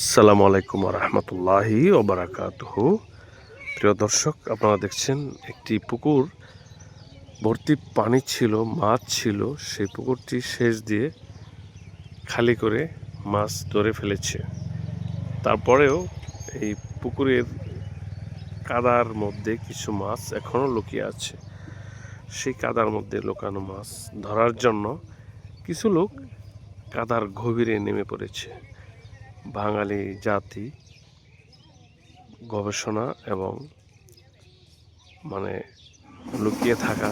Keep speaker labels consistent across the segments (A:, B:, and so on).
A: আসসালামু আলাইকুম রহমতুল্লাহি ওবরাকাতুহ। প্রিয় দর্শক, আপনারা দেখছেন একটি পুকুর। ভর্তি পানি ছিল, মাছ ছিল, সেই পুকুরটি শেষ দিয়ে খালি করে মাছ ধরে ফেলেছে। তারপরেও এই পুকুরের কাদার মধ্যে কিছু মাছ এখনও লুকিয়ে আছে। সেই কাদার মধ্যে লুকানো মাছ ধরার জন্য কিছু লোক কাদার গভীরে নেমে পড়েছে। বাঙালি জাতি, গবেষণা এবং মানে লুকিয়ে থাকা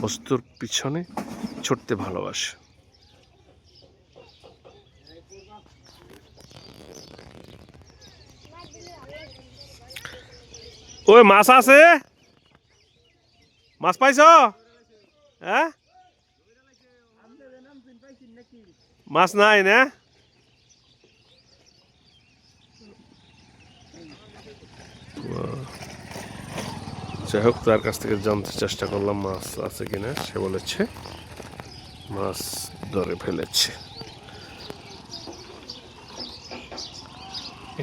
A: বস্তুর পিছনে ছুটতে ভালোবাসে। ওই মাছ আছে? মাছ পাইছ? হ্যাঁ? মাছ নাই না? যাই হোক, তার কাছ থেকে জানতে চেষ্টা করলাম মাছ আছে কিনা। সে বলেছে, মাছ ধরে ফেলেছে।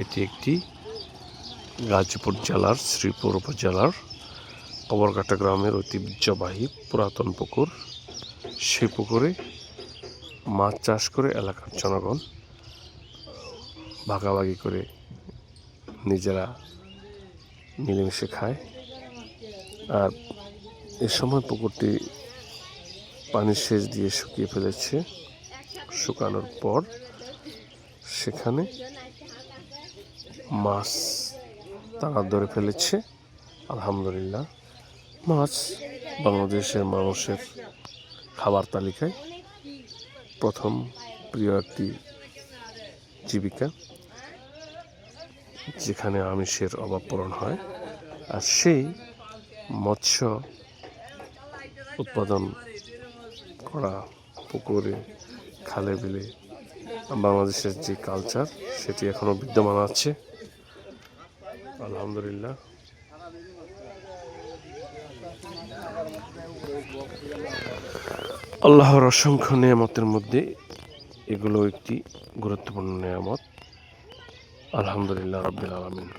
A: এটি একটি গাজীপুর জেলার, শ্রীপুর উপজেলার কবরকাটা গ্রামের ঐতিহ্যবাহী পুরাতন পুকুর। সেই পুকুরে মাছ চাষ করে এলাকার জনগণ ভাগাভাগি করে নিজেরা মিলেমিশে খায়। আর এ সময় পুকুরটি পানির সেচ দিয়ে শুকিয়ে ফেলেছে। শুকানোর পর সেখানে মাছ তারা ধরে ফেলেছে। আলহামদুলিল্লাহ, মাছ বাংলাদেশের মানুষের খাবার তালিকায় প্রথম প্রিয় একটি জীবিকা। যেখানে আমিষের অভাব পূরণ হয়, আর সেই মৎস্য উৎপাদন করা পুকুরে, খালে বিলে, বাংলাদেশের যে কালচার সেটি এখনও বিদ্যমান আছে। আলহামদুলিল্লাহ। আল্লাহর অসংখ্য নিয়ামতের মধ্যে এগুলো একটি গুরুত্বপূর্ণ নিয়ামত। আলহামদুলিল্লাহ রবিল আলমিন।